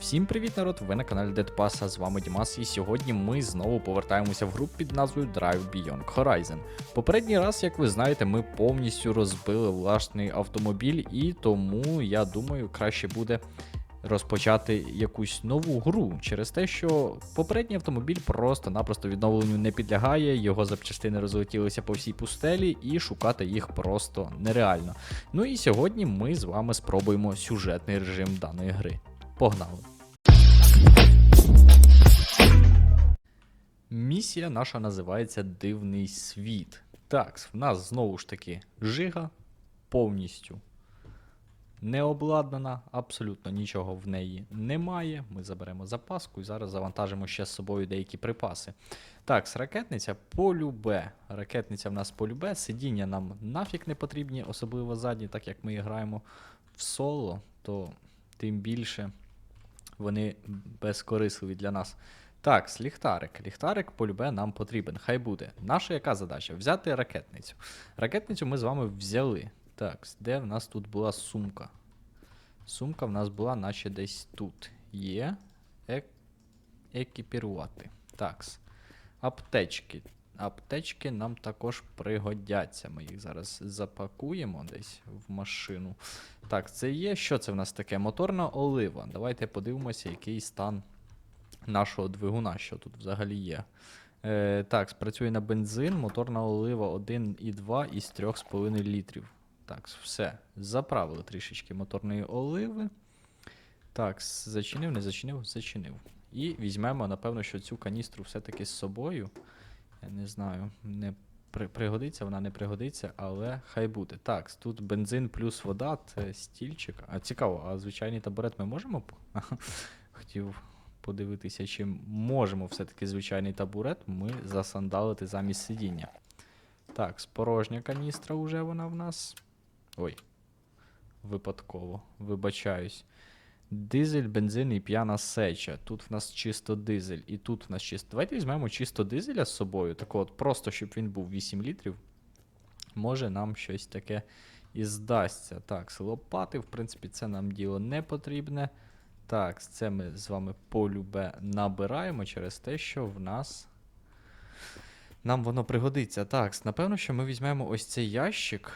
Всім привіт, народ! Ви на каналі Dead а з вами Дімас, і сьогодні ми знову повертаємося в гру під назвою Drive Beyond Horizon. Попередній раз, як ви знаєте, ми повністю розбили власний автомобіль, і тому я думаю, краще буде розпочати якусь нову гру через те, що попередній автомобіль просто-напросто відновленню не підлягає, його запчастини розлетілися по всій пустелі, і шукати їх просто нереально. Ну і сьогодні ми з вами спробуємо сюжетний режим даної гри. Погнали! Місія наша називається Дивний світ. Так, в нас знову ж таки жига повністю не обладнана, абсолютно нічого в неї немає. Ми заберемо запаску і зараз завантажимо ще з собою деякі припаси. Так, ракетниця полюбе. Ракетниця в нас полюбе, сидіння нам нафіг не потрібні, особливо задні, так як ми граємо в соло, то тим більше вони безкорисливі для нас. Так, ліхтарик. Ліхтарик полюбе нам потрібен. Хай буде. Наша яка задача? Взяти ракетницю. Ракетницю ми з вами взяли. Так, де в нас тут була сумка? Сумка в нас була, наче десь тут. Є. Е- екіпірувати. Такс. Аптечки. Аптечки нам також пригодяться. Ми їх зараз запакуємо десь в машину. Так, це є. Що це в нас таке? Моторна олива. Давайте подивимося, який стан нашого двигуна, що тут взагалі є. Е, так, спрацює на бензин, моторна олива 1,2 із 3,5 літрів. Так, все. Заправили трішечки моторної оливи. Так, зачинив, не зачинив, зачинив. І візьмемо, напевно, що цю каністру все-таки з собою. Не знаю, не при, пригодиться, вона не пригодиться, але хай буде. Так, тут бензин плюс вода, це стільчик. А цікаво, а звичайний табурет ми можемо? Хотів подивитися, чи можемо все-таки звичайний табурет ми засандалити замість сидіння. Так, спорожня каністра вже вона в нас. Ой. Випадково, вибачаюсь. Дизель, бензин і п'яна сеча. Тут в нас чисто дизель, і тут в нас чисто. Давайте візьмемо чисто дизеля з собою. Так от, просто щоб він був 8 літрів. Може нам щось таке і здасться. Так, лопати, в принципі, це нам діло не потрібне. Так, це ми з вами полюбе набираємо через те, що в нас. Нам воно пригодиться. Так, напевно, що ми візьмемо ось цей ящик.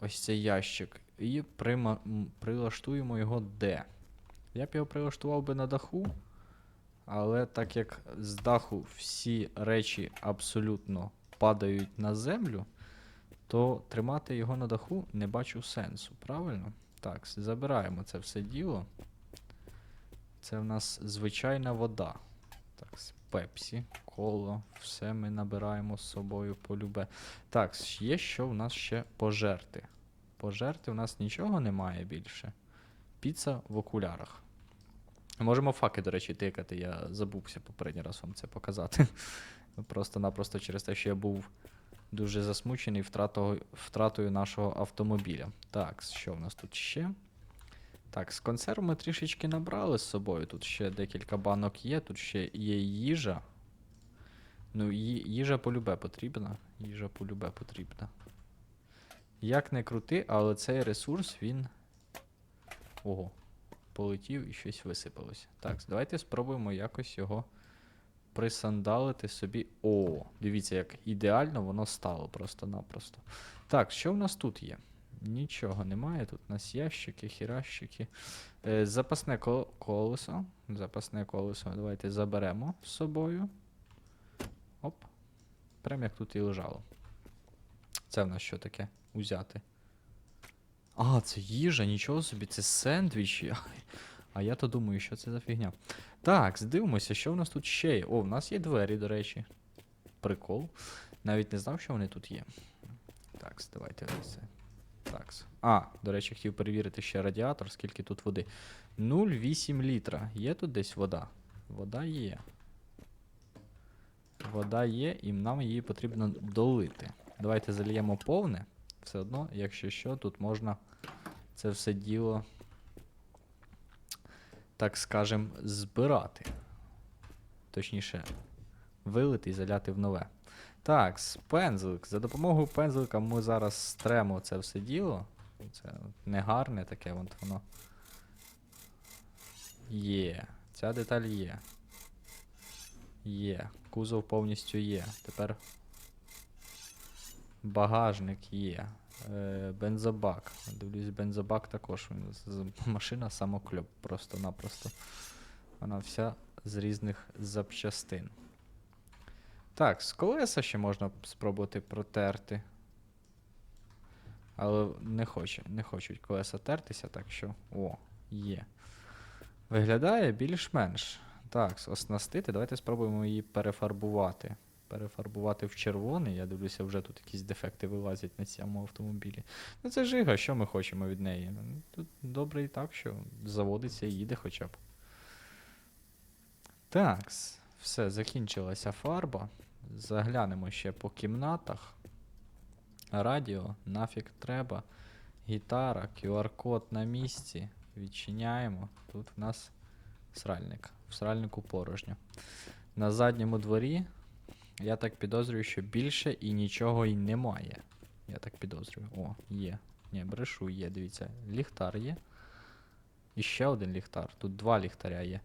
Ось цей ящик. І прима... прилаштуємо його де? Я б його прилаштував би на даху. Але так як з даху всі речі абсолютно падають на землю, то тримати його на даху не бачу сенсу, правильно? Так, забираємо це все діло. Це в нас звичайна вода. Так, пепсі, коло, все ми набираємо з собою полюбе. Так, є що в нас ще пожерти. Пожерти в нас нічого немає більше. Піца в окулярах. Можемо факи, до речі, тикати. Я забувся попередній раз вам це показати. Просто-напросто через те, що я був дуже засмучений втратою, нашого автомобіля. Так, що в нас тут ще? Так, з консерв ми трішечки набрали з собою. Тут ще декілька банок є, тут ще є їжа. Ну, їжа полюбе потрібна. Їжа полюбе потрібна. Як не крути, але цей ресурс він. Ого, полетів і щось висипалося. Так, давайте спробуємо якось його присандалити собі. О, дивіться, як ідеально воно стало просто-напросто. Так, що в нас тут є? Нічого немає. Тут у нас ящики, хіращики. Е, запасне кол- колесо. Запасне колесо. Давайте заберемо з собою. Оп. Прям як тут і лежало. Це в нас що таке? Узяти. А, це їжа, нічого собі, це сендвічі. А я то думаю, що це за фігня. Так, здивимося, що в нас тут ще є. О, в нас є двері, до речі. Прикол. Навіть не знав, що вони тут є. Так, давайте це. Так. А, до речі, хотів перевірити ще радіатор, скільки тут води. 0,8 літра. Є тут десь вода? Вода є. Вода є, і нам її потрібно долити. Давайте заліємо повне. Все одно, якщо що, тут можна це все діло, так скажем, збирати. Точніше, вилити і заляти в нове. Так, пензлик. За допомогою пензлика ми зараз стремо це все діло. Це негарне таке, от воно. Є. ця деталь є. Є. Кузов повністю є. Тепер багажник є. Е, бензобак. Дивлюсь, бензобак також. Машина самокльоп просто-напросто. Вона вся з різних запчастин. Так, з колеса ще можна спробувати протерти. Але не хоче, не хочуть колеса тертися, так що. О, є. Виглядає більш-менш. Так, оснастити. Давайте спробуємо її перефарбувати. Перефарбувати в червоний. Я дивлюся, вже тут якісь дефекти вилазять на цьому автомобілі. Ну це жига, що ми хочемо від неї? Ну, Тут добре і так, що заводиться і їде хоча б. Так, все, закінчилася фарба. Заглянемо ще по кімнатах. Радіо, нафіг треба. Гітара, QR-код на місці. Відчиняємо. Тут в нас сральник. В сральнику порожньо. На задньому дворі я так підозрюю, що більше і нічого й немає. Я так підозрюю. О, є. Ні, брешу, є, дивіться. Ліхтар є. І ще один ліхтар. Тут два ліхтаря є.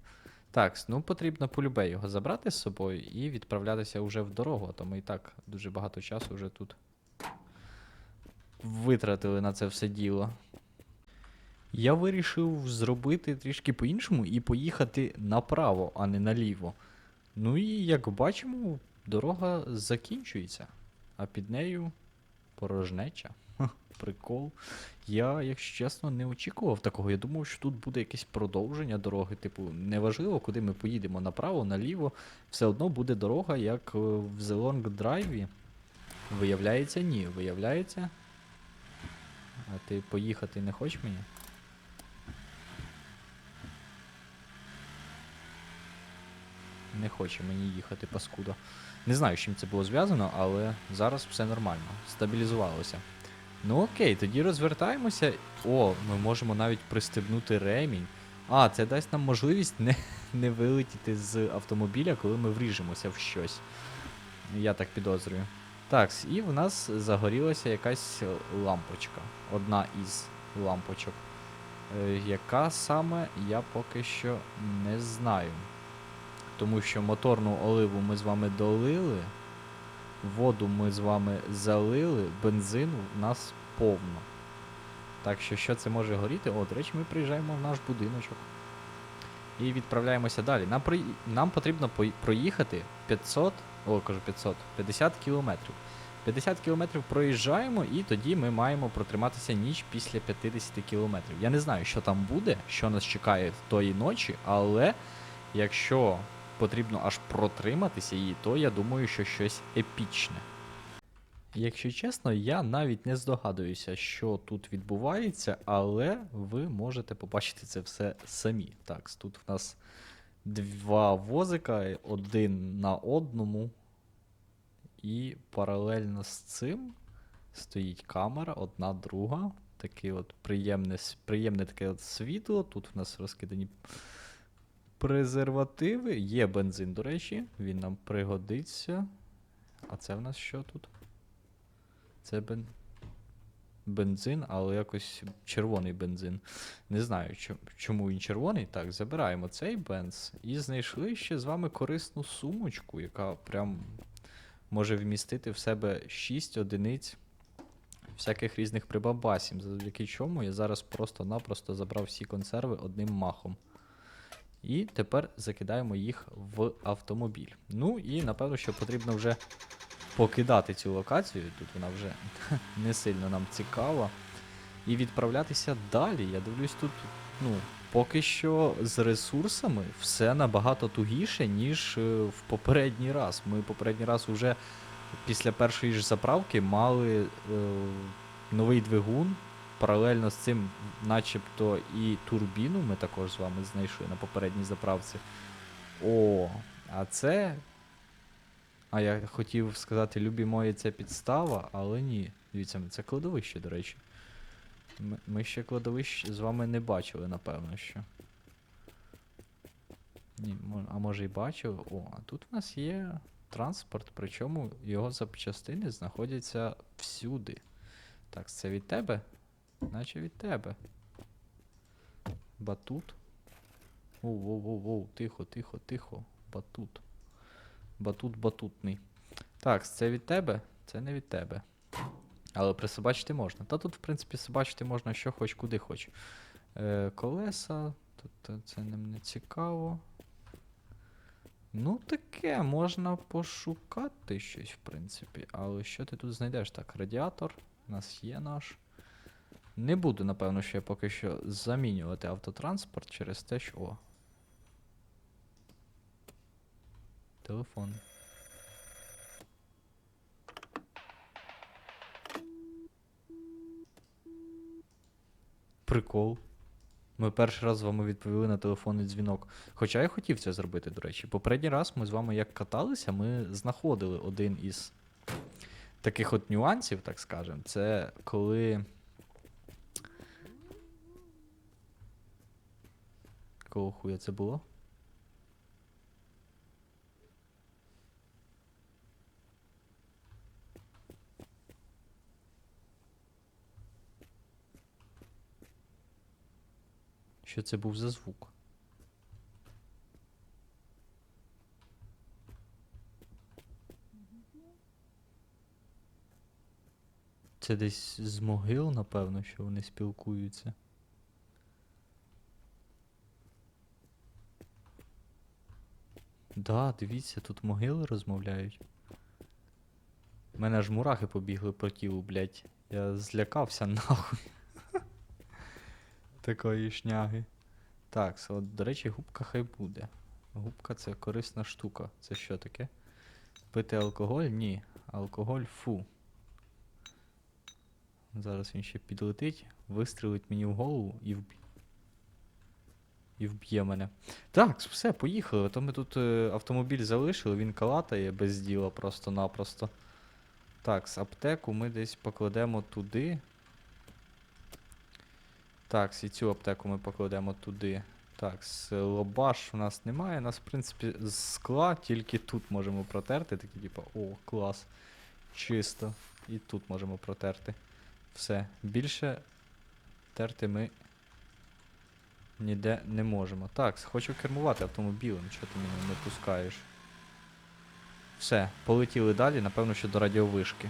Так, ну потрібно полюбе його забрати з собою і відправлятися вже в дорогу, а то ми і так дуже багато часу вже тут витратили на це все діло. Я вирішив зробити трішки по-іншому і поїхати направо, а не наліво. Ну і як бачимо, дорога закінчується, а під нею порожнеча. Прикол. Я, якщо чесно, не очікував такого. Я думав, що тут буде якесь продовження дороги. Типу, неважливо, куди ми поїдемо направо, наліво, все одно буде дорога, як е, в The Long Drive. Виявляється, ні. Виявляється. А ти поїхати не хочеш мені? Не хоче мені їхати, паскуда. Не знаю, з чим це було зв'язано, але зараз все нормально. Стабілізувалося. Ну окей, тоді розвертаємося. О, ми можемо навіть пристебнути ремінь. А, це дасть нам можливість не, не вилетіти з автомобіля, коли ми вріжемося в щось. Я так підозрюю. Так, і в нас загорілася якась лампочка. Одна із лампочок. Е, яка саме, я поки що не знаю. Тому що моторну оливу ми з вами долили, воду ми з вами залили, бензину в нас повно. Так що, що це може горіти? О, до речі, ми приїжджаємо в наш будиночок. І відправляємося далі. Нам, при... Нам потрібно проїхати 500, о, кажу 500, 50 кілометрів. 50 кілометрів проїжджаємо, і тоді ми маємо протриматися ніч після 50 кілометрів. Я не знаю, що там буде, що нас чекає тої ночі, але якщо потрібно аж протриматися її, то я думаю, що щось епічне. Якщо чесно, я навіть не здогадуюся, що тут відбувається, але ви можете побачити це все самі. Так, тут в нас два возика, один на одному. І паралельно з цим стоїть камера, одна друга. Таке от приємне, приємне таке от світло. Тут в нас розкидані презервативи. Є бензин, до речі, він нам пригодиться. А це в нас що тут? Це бен... бензин, але якось червоний бензин. Не знаю, чому він червоний. Так, забираємо цей бенз і знайшли ще з вами корисну сумочку, яка прям може вмістити в себе 6 одиниць всяких різних прибабасів, завдяки чому я зараз просто-напросто забрав всі консерви одним махом. І тепер закидаємо їх в автомобіль. Ну і напевно, що потрібно вже покидати цю локацію. Тут вона вже не сильно нам цікава. І відправлятися далі. Я дивлюсь, тут, ну, поки що з ресурсами все набагато тугіше, ніж е, в попередній раз. Ми попередній раз вже після першої ж заправки мали е, новий двигун. Паралельно з цим, начебто, і турбіну ми також з вами знайшли на попередній заправці. О, а це. А я хотів сказати, любі мої, це підстава, але ні. Дивіться, це кладовище, до речі. Ми, ще кладовище з вами не бачили, напевно, що. Ні, а може і бачили. О, а тут в нас є транспорт, причому його запчастини знаходяться всюди. Так, це від тебе? Наче від тебе. Батут. Воу, воу, воу, воу, тихо, тихо, тихо. Батут. Батут батутний. Так, це від тебе? Це не від тебе. Але присобачити можна. Та тут, в принципі, собачити можна що хоч, куди хоч. Е, колеса. Тут це нам не цікаво. Ну, таке, можна пошукати щось, в принципі. Але що ти тут знайдеш? Так, радіатор. У нас є наш. Не буду, напевно, ще поки що замінювати автотранспорт через те, що. О. Телефон. Прикол. Ми перший раз з вами відповіли на телефонний дзвінок. Хоча я хотів це зробити, до речі. Попередній раз ми з вами як каталися, ми знаходили один із таких от нюансів, так скажемо. Це коли. Якого хуя це було? Що це був за звук? Це десь з могил, напевно, що вони спілкуються. Да, дивіться, тут могили розмовляють. У мене аж мурахи побігли по тілу, блядь. Я злякався нахуй. Такої шняги. Так, от, до речі, губка хай буде. Губка це корисна штука. Це що таке? Пити алкоголь? Ні. Алкоголь фу. Зараз він ще підлетить, вистрілить мені в голову і вб'є. І вб'є мене. Так, все, поїхали. То ми тут е, автомобіль залишили, він калатає без діла просто-напросто. Так, з аптеку ми десь покладемо туди. Так, і цю аптеку ми покладемо туди. Так, з лобаш у нас немає. У нас, в принципі, з скла тільки тут можемо протерти. Такі, типу, о, клас. Чисто. І тут можемо протерти. Все. Більше терти ми ніде не можемо. Так, хочу кермувати автомобілем, що ти мене не пускаєш. Все, полетіли далі, напевно, що до радіовишки.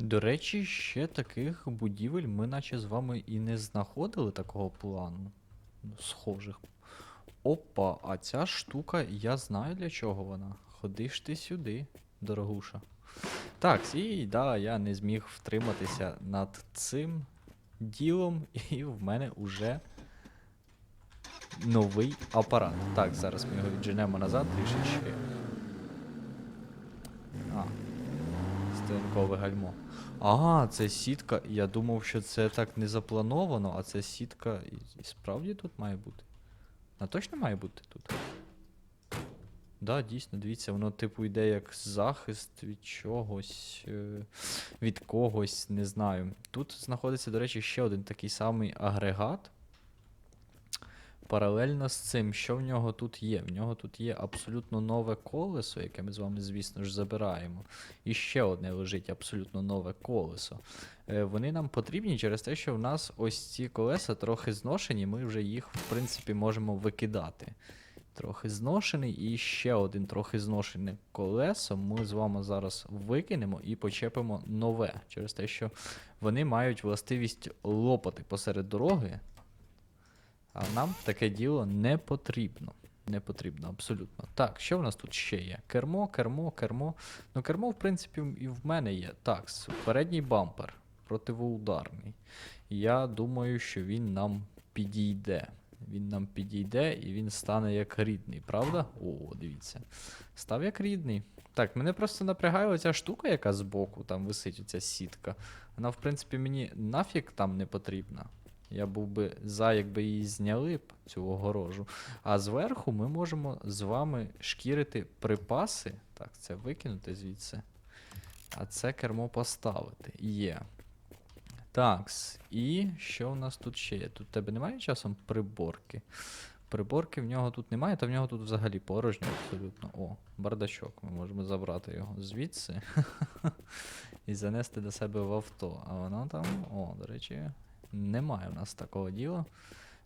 До речі, ще таких будівель ми наче з вами і не знаходили такого плану. Ну, Схожих. Опа, а ця штука, я знаю для чого вона. Ходиш ти сюди, дорогуша. Так, і да, я не зміг втриматися над цим ділом, і в мене уже новий апарат. Так, зараз ми його відженемо назад трішечки. А, Стоянкове гальмо. А, це сітка. Я думав, що це так не заплановано, а це сітка. І, і справді тут має бути. А точно має бути тут? Да, дійсно, дивіться, воно типу йде як захист від чогось, е, від когось, не знаю. Тут знаходиться, до речі, ще один такий самий агрегат. Паралельно з цим, що в нього тут є? В нього тут є абсолютно нове колесо, яке ми з вами, звісно ж, забираємо. І ще одне лежить абсолютно нове колесо. Е, вони нам потрібні через те, що в нас ось ці колеса трохи зношені, ми вже їх, в принципі, можемо викидати. Трохи зношений, і ще один трохи зношене колесо ми з вами зараз викинемо і почепимо нове, через те, що вони мають властивість лопати посеред дороги. А нам таке діло не потрібно. Не потрібно, абсолютно. Так, що в нас тут ще є? Кермо, кермо, кермо. Ну, кермо, в принципі, і в мене є. Так, передній бампер противоударний. Я думаю, що він нам підійде. Він нам підійде і він стане як рідний, правда? О, дивіться. Став як рідний. Так, мене просто напрягає оця штука, яка збоку там висить, оця сітка. Вона, в принципі, мені нафіг там не потрібна. Я був би за, якби її зняли б, цю огорожу. А зверху ми можемо з вами шкірити припаси. Так, це викинути звідси. А це кермо поставити. Є. Такс. І що у нас тут ще є? Тут в тебе немає часом приборки. Приборки в нього тут немає, та в нього тут взагалі порожньо абсолютно. О, бардачок. Ми можемо забрати його звідси і занести до себе в авто. А воно там, о, до речі, немає в нас такого діла.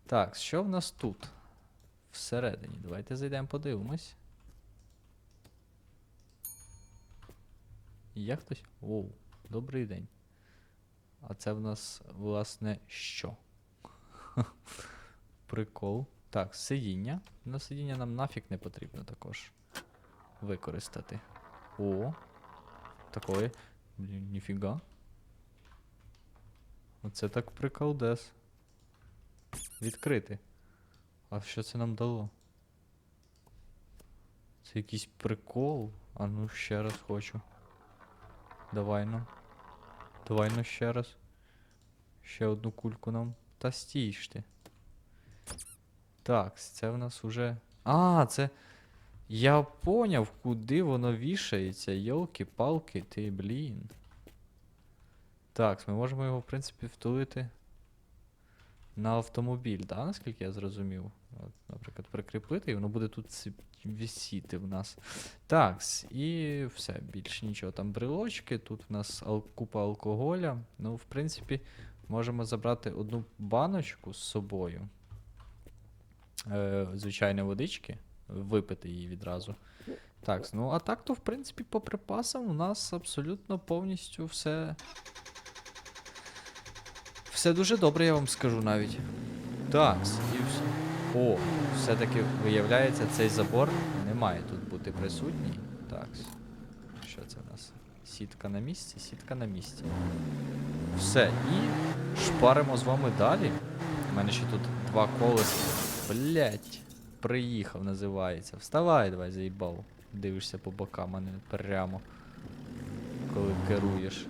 Так, що в нас тут? всередині. Давайте зайдемо, подивимось. Є хтось? Оу, добрий день. А це в нас, власне, що? Прикол. Так, сидіння. На сидіння нам нафіг не потрібно також використати. О, такої. Блін, ніфіга. Оце так приколдес. Відкрити. А що це нам дало? Це якийсь прикол. А ну ще раз хочу. Давай ну. Давай ну ще раз. Ще одну кульку нам. Та стій ж ти. Так, це в нас уже. А, це. Я поняв, куди воно вішається. Йолки-палки, ти, блін. Так, ми можемо його, в принципі, втулити на автомобіль, да, наскільки я зрозумів. От, наприклад, прикріпити, і воно буде тут висіти в нас. Так, і все, більше нічого. Там брелочки, тут в нас ал- купа алкоголя. Ну, в принципі, можемо забрати одну баночку з собою. Е, звичайної водички, випити її відразу. Так, ну а так, то, в принципі, по припасам у нас абсолютно повністю все. Все дуже добре, я вам скажу навіть. Так, і все. О, все-таки виявляється, цей забор не має тут бути присутній. Так. Що це у нас? Сітка на місці, сітка на місці. Все, і шпаримо з вами далі. У мене ще тут два колеса. Блять, приїхав, називається. Вставай, давай, заїбав. Дивишся по бокам, а не прямо. Коли керуєш.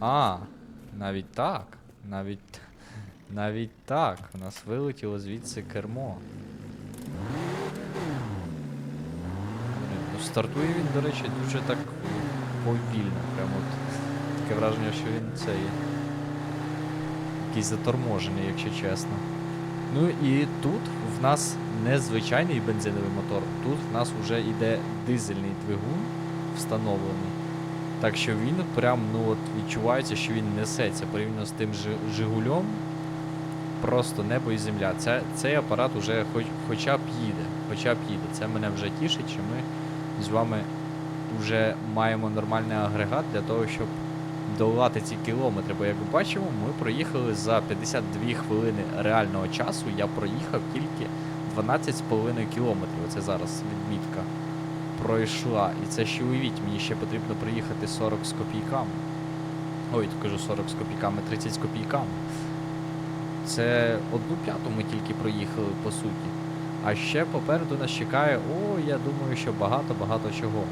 А, навіть так. Навіть. Навіть так. У нас вилетіло звідси кермо. Ну, стартує він, до речі, дуже так повільно. Прямо от таке враження, що він цей. Якийсь заторможений, якщо чесно. Ну і тут в нас не звичайний бензиновий мотор, тут в нас вже йде дизельний двигун встановлений. Так що він прям ну от відчувається, що він несеться порівняно з тим же Жигульом. Просто небо і земля. Це, цей апарат уже хоч, хоча б їде. Хоча б їде. Це мене вже тішить, що ми з вами вже маємо нормальний агрегат для того, щоб долати ці кілометри. Бо як ви бачимо, ми проїхали за 52 хвилини реального часу. Я проїхав тільки 12,5 кілометрів. Оце зараз відмітка пройшла. І це ще уявіть, мені ще потрібно проїхати 40 з копійками. Ой, кажу 40 з копійками, 30 з копійками. Це одну п'яту ми тільки проїхали, по суті. А ще попереду нас чекає, о, я думаю, що багато-багато чого.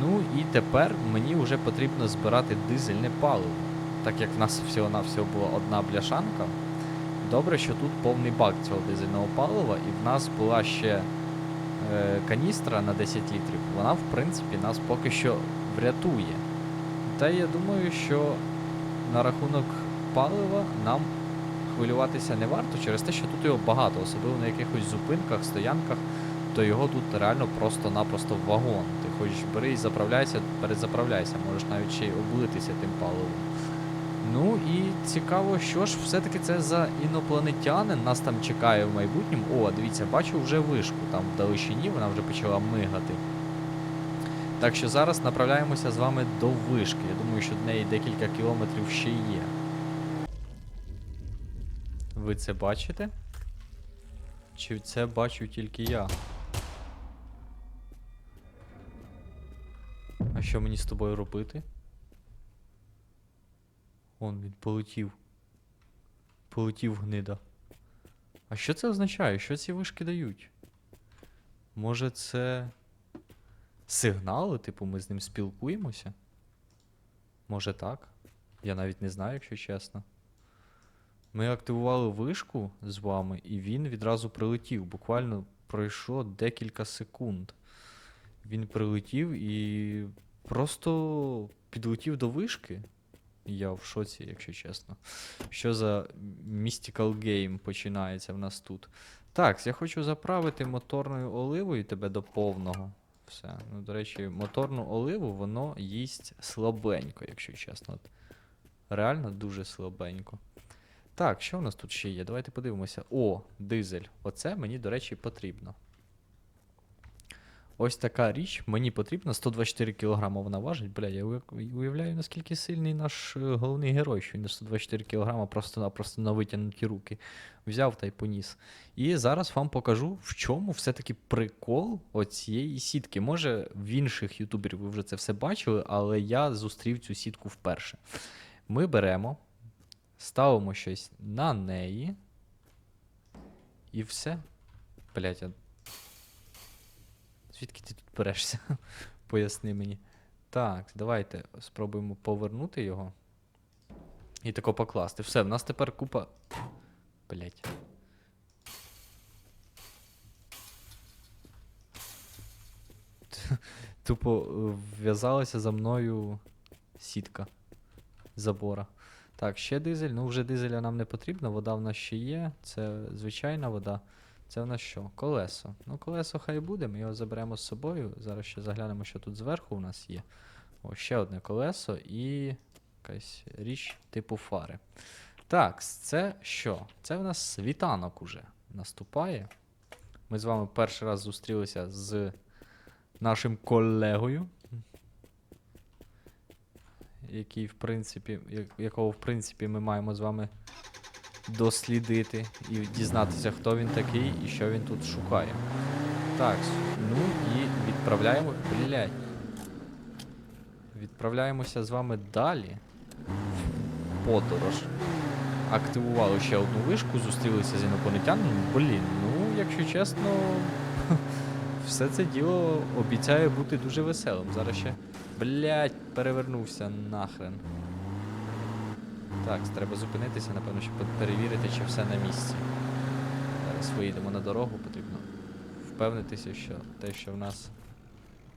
Ну і тепер мені вже потрібно збирати дизельне паливо. Так як в нас всього-навсього була одна бляшанка. Добре, що тут повний бак цього дизельного палива, і в нас була ще каністра на 10 літрів. Вона, в принципі, нас поки що врятує. Та я думаю, що на рахунок палива нам хвилюватися не варто через те, що тут його багато, особливо на якихось зупинках, стоянках, то його тут реально просто-напросто вагон. Ти хочеш бери і заправляйся, перезаправляйся, можеш навіть ще й облитися тим паливом. Ну і цікаво, що ж все-таки це за інопланетянин нас там чекає в майбутньому. О, дивіться, бачу вже вишку там в далечині, вона вже почала мигати. Так що зараз направляємося з вами до вишки. Я думаю, що до неї декілька кілометрів ще є. Ви це бачите? Чи це бачу тільки я? А що мені з тобою робити? Он він полетів. Полетів гнида. А що це означає? Що ці вишки дають? Може це сигнали, типу, ми з ним спілкуємося? Може так? Я навіть не знаю, якщо чесно. Ми активували вишку з вами, і він відразу прилетів. Буквально пройшло декілька секунд. Він прилетів і просто підлетів до вишки. Я в шоці, якщо чесно. Що за Mystical Game починається в нас тут? Так, я хочу заправити моторною оливою тебе до повного. Все. Ну, до речі, моторну оливу воно їсть слабенько, якщо чесно. От, реально дуже слабенько. Так, що у нас тут ще є? Давайте подивимося. О, дизель. Оце мені, до речі, потрібно. Ось така річ мені потрібна. 124 кг вона важить. Бля, я уявляю, наскільки сильний наш е, головний герой, що він 124 кг просто-напросто на витягнуті руки взяв та й поніс. І зараз вам покажу, в чому все-таки прикол оцієї сітки. Може, в інших ютуберів ви вже це все бачили, але я зустрів цю сітку вперше. Ми беремо, ставимо щось на неї. І все. Блять, а... звідки ти тут берешся? Поясни мені. Так, давайте спробуємо повернути його. І тако покласти. Все, в нас тепер купа. Блять. Тупо е, в'язалася за мною сітка забора. Так, ще дизель. Ну, вже дизеля нам не потрібно, вода в нас ще є. Це звичайна вода. Це в нас що? Колесо. Ну, колесо хай буде, ми його заберемо з собою. Зараз ще заглянемо, що тут зверху у нас є. О, ще одне колесо і якась річ типу фари. Так, це що? Це в нас світанок уже наступає. Ми з вами перший раз зустрілися з нашим колегою, який, в принципі, якого, в принципі, ми маємо з вами дослідити і дізнатися, хто він такий і що він тут шукає. Так, ну і відправляємо. Блять. Відправляємося з вами далі. в Подорож. Активували ще одну вишку, зустрілися з інопланетянами. Блін, ну, якщо чесно, все це діло обіцяє бути дуже веселим. Зараз ще. Блять, перевернувся нахрен. Так, треба зупинитися, напевно, щоб перевірити, чи все на місці. Зараз виїдемо на дорогу, потрібно впевнитися, що те, що в нас.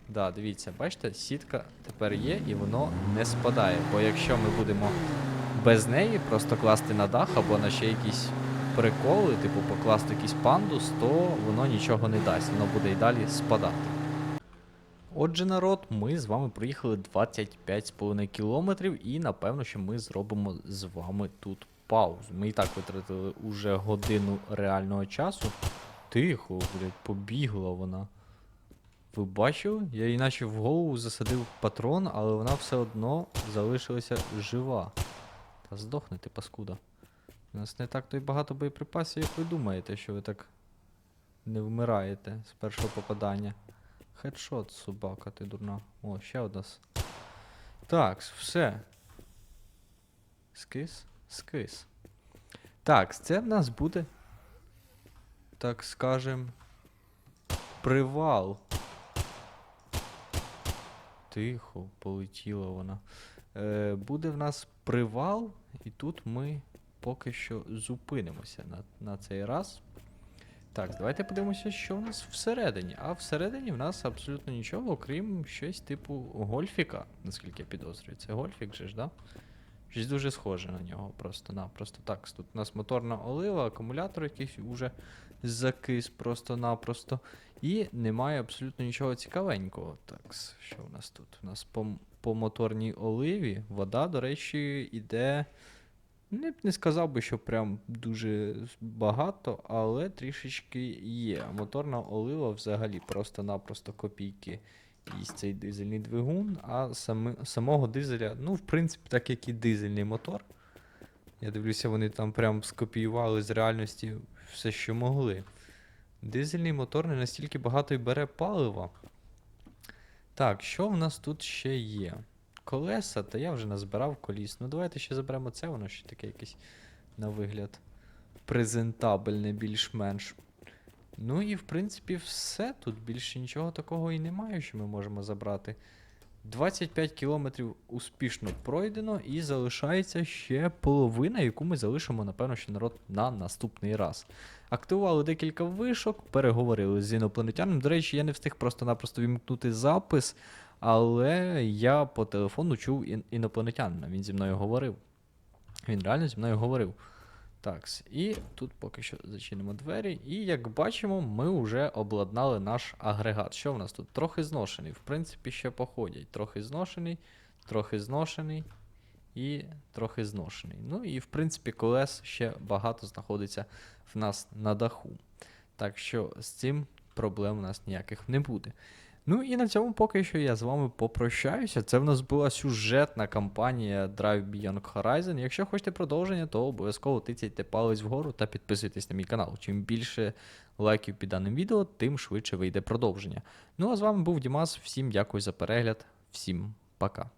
Да, дивіться, бачите, сітка тепер є і воно не спадає. Бо якщо ми будемо без неї просто класти на дах або на ще якісь приколи, типу покласти якийсь пандус, то воно нічого не дасть, воно буде і далі спадати. Отже, народ, ми з вами проїхали 25,5 кілометрів, і напевно, що ми зробимо з вами тут паузу. Ми і так витратили уже годину реального часу. Тихо, блядь, побігла вона. Ви бачили? Я їй наче в голову засадив патрон, але вона все одно залишилася жива. Та здохне ти, паскуда. У нас не так то й багато боєприпасів, як ви думаєте, що ви так не вмираєте з першого попадання. Хедшот, собака, ти дурна. О, ще одна. Так, все. Скис? Скис. Так, це в нас буде. Так скажем. Привал. Тихо, полетіла вона. Е, буде в нас привал, і тут ми поки що зупинимося на, на цей раз. Так, давайте подивимося, що в нас всередині. А всередині в нас абсолютно нічого, окрім щось типу гольфіка, наскільки я підозрюю. Це гольфік же ж, да? Щось дуже схоже на нього просто-напросто. Так, тут у нас моторна олива, акумулятор якийсь уже закис просто-напросто. І немає абсолютно нічого цікавенького. Так, що у нас тут? У нас по, по моторній оливі вода, до речі, іде. Не, не сказав би, що прям дуже багато, але трішечки є. Моторна олива взагалі просто-напросто копійки їсть цей дизельний двигун, а сами, самого дизеля, ну, в принципі, так як і дизельний мотор. Я дивлюся, вони там прям скопіювали з реальності все, що могли. Дизельний мотор не настільки багато й бере палива. Так, що в нас тут ще є? Колеса, та я вже назбирав коліс. Ну давайте ще заберемо це, воно ще таке якесь на вигляд презентабельне більш-менш. Ну і в принципі все. Тут більше нічого такого і немає, що ми можемо забрати. 25 кілометрів успішно пройдено, і залишається ще половина, яку ми залишимо, напевно, що народ на наступний раз. Активували декілька вишок, переговорили з інопланетянами. До речі, я не встиг просто-напросто вімкнути запис, але я по телефону чув інопланетянина. Він зі мною говорив. Він реально зі мною говорив. Так, і тут поки що зачинимо двері. І як бачимо, ми вже обладнали наш агрегат. Що в нас тут? Трохи зношений. В принципі, ще походять. Трохи зношений, трохи зношений і трохи зношений. Ну і в принципі колес ще багато знаходиться в нас на даху. Так що з цим проблем у нас ніяких не буде. Ну і на цьому поки що я з вами попрощаюся. Це в нас була сюжетна кампанія Drive Beyond Horizon. Якщо хочете продовження, то обов'язково тицяйте палець вгору та підписуйтесь на мій канал. Чим більше лайків під даним відео, тим швидше вийде продовження. Ну а з вами був Дімас. Всім дякую за перегляд, всім пока.